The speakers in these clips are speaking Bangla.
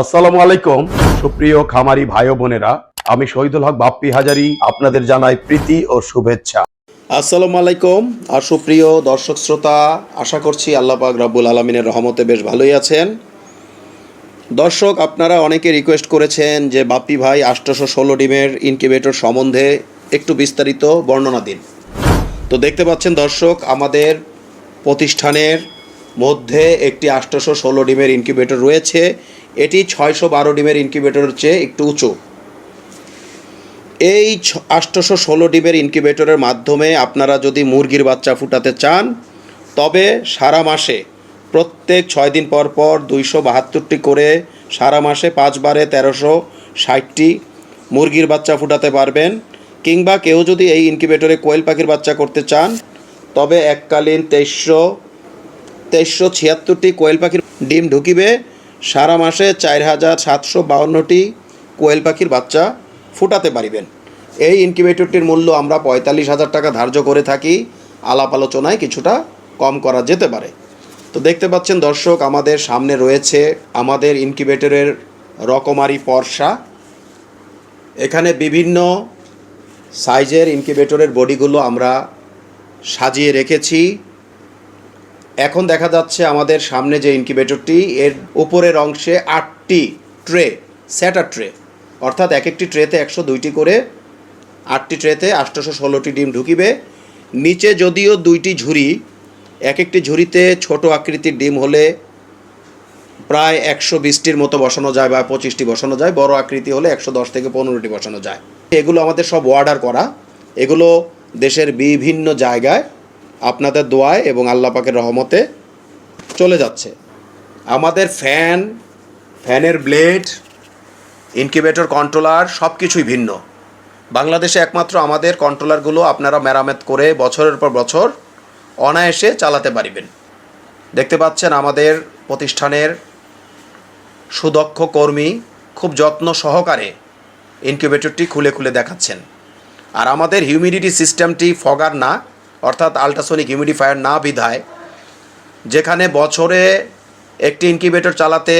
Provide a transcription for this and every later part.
আসসালামু আলাইকুম। সুপ্রিয় খামারি ভাই বোনেরা, আমি শহীদুল হক বাপ্পি হাজারি, আপনাদের জানাই প্রীতি ও শুভেচ্ছা। আসসালামু আলাইকুম। আর সুপ্রিয় দর্শক শ্রোতা, আশা করছি আল্লাহ পাক রব্বুল আলমিনের রহমতে বেশ ভালোই আছেন। দর্শক, আপনারা অনেকে রিকোয়েস্ট করেছেন যে বাপ্পি ভাই আষ্টশো ষোলো ডিমের ইনকিউবেটর সম্বন্ধে একটু বিস্তারিত বর্ণনা দিন। তো দেখতে পাচ্ছেন দর্শক, আমাদের প্রতিষ্ঠানের মধ্যে একটি আষ্টশো ষোলো ডিমের ইনকিউবেটর রয়েছে। এটি ছয়শো বারো ডিমের ইনকিউবেটরের চেয়ে একটু উঁচু। এই আষ্টশো ষোলো ডিমের ইনকিউবেটরের মাধ্যমে আপনারা যদি মুরগির বাচ্চা ফুটাতে চান, তবে সারা মাসে, প্রত্যেক ছয় দিন পর পর দুইশো বাহাত্তরটি করে সারা মাসে পাঁচবারে তেরোশো ষাটটি মুরগির বাচ্চা ফুটাতে পারবেন, কিংবা কেউ যদি এই ইনকিউবেটরে কোয়েল পাখির বাচ্চা করতে চান, তবে এককালীন তেইশশো তেইশশো ছিয়াত্তরটি কোয়েল পাখির ডিম ঢুকিবে সারা মাসে চার হাজার সাতশো বাউন্নটি কোয়েল পাখির বাচ্চা ফুটাতে পারিবেন। এই ইনকিউবেটরটির মূল্য আমরা পঁয়তাল্লিশ হাজার টাকা ধার্য করে থাকি। আলাপ আলোচনায় কিছুটা কম করা যেতে পারে। তো দেখতে পাচ্ছেন দর্শক, আমাদের সামনে রয়েছে আমাদের ইনকিউবেটরের রকমারি পর্সা এখানে বিভিন্ন সাইজের ইনকিউবেটরের বডিগুলো আমরা সাজিয়ে রেখেছি। এখন দেখা যাচ্ছে আমাদের সামনে যে ইনকিউবেটরটি, এর উপরের অংশে আটটি ট্রে স্যাটার ট্রে। অর্থাৎ এক একটি ট্রেতে একশো দুইটি করে, আটটি ট্রেতে আটশোশো ষোলোটি ডিম ঢুকিবে। নিচে যদিও দুইটি ঝুড়ি এক একটি ঝুড়িতে ছোট আকৃতির ডিম হলে প্রায় একশো বিশটির মতো বসানো যায় বা পঁচিশটি বসানো যায়, বড় আকৃতি হলে একশো দশ থেকে পনেরোটি বসানো যায়। এগুলো আমাদের সব অর্ডার করা। এগুলো দেশের বিভিন্ন জায়গায় আপনাদের দোয়ায় এবং আল্লাহ পাকের রহমতে চলে যাচ্ছে। আমাদের ফ্যান, ফ্যানের ব্লেড, ইনকিউবেটর, কন্ট্রোলার সব কিছুই ভিন্ন। বাংলাদেশে একমাত্র আমাদের কন্ট্রোলারগুলো আপনারা মেরামত করে বছরের পর বছর অনায়াসে চালাতে পারিবেন। দেখতে পাচ্ছেন আমাদের প্রতিষ্ঠানের সুদক্ষ কর্মী খুব যত্ন সহকারে ইনকিউবেটরটি খুলে খুলে দেখাচ্ছেন। আর আমাদের হিউমিডিটি সিস্টেমটি ফগার না অর্থাৎ আল্ট্রাসোনিক হিউমিডিফায়ার না বিধায়, যেখানে বছরে একটি ইনকিউবেটর চালাতে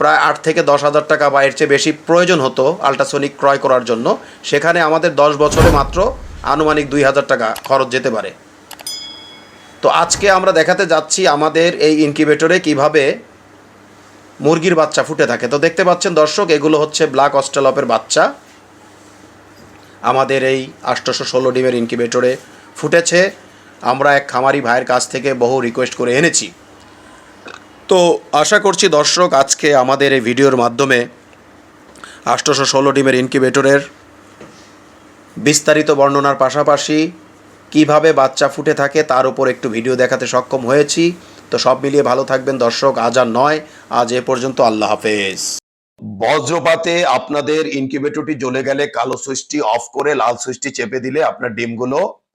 প্রায় আট থেকে দশ হাজার টাকা বা এর চেয়ে বেশি প্রয়োজন হতো আল্ট্রাসোনিক ক্রয় করার জন্য, সেখানে আমাদের দশ বছরে মাত্র আনুমানিক দুই হাজার টাকা খরচ যেতে পারে। তো আজকে আমরা দেখাতে যাচ্ছি আমাদের এই ইনকিউবেটরে কীভাবে মুরগির বাচ্চা ফুটে থাকে। তো দেখতে পাচ্ছেন দর্শক, এগুলো হচ্ছে ব্ল্যাক অস্ট্রেলপের বাচ্চা। আমাদের এই আষ্টশো ষোলো ডিমের ইনকিউবেটরে ফুটেছে। আমরা এক খামারি ভাইয়ের কাছ থেকে বহু রিকোয়েস্ট করে এনেছি। তো আশা করছি দর্শক, আজকে আমাদের এই ভিডিওর মাধ্যমে আষ্টশো ষোলো ডিমের ইনকিউবেটরের বিস্তারিত বর্ণনার পাশাপাশি কীভাবে বাচ্চা ফুটে থাকে তার উপর একটু ভিডিও দেখাতে সক্ষম হয়েছি। তো সব মিলিয়ে ভালো থাকবেন দর্শক, আজ আর নয়, আজ এ পর্যন্ত আল্লাহ হাফেজ। বজ্রপাতে আপনাদের ইনকিউবেটরটি জ্বলে গেলে কালো সুইচটি অফ করে লাল সুইচটি চেপে দিলে আপনার ডিমগুলো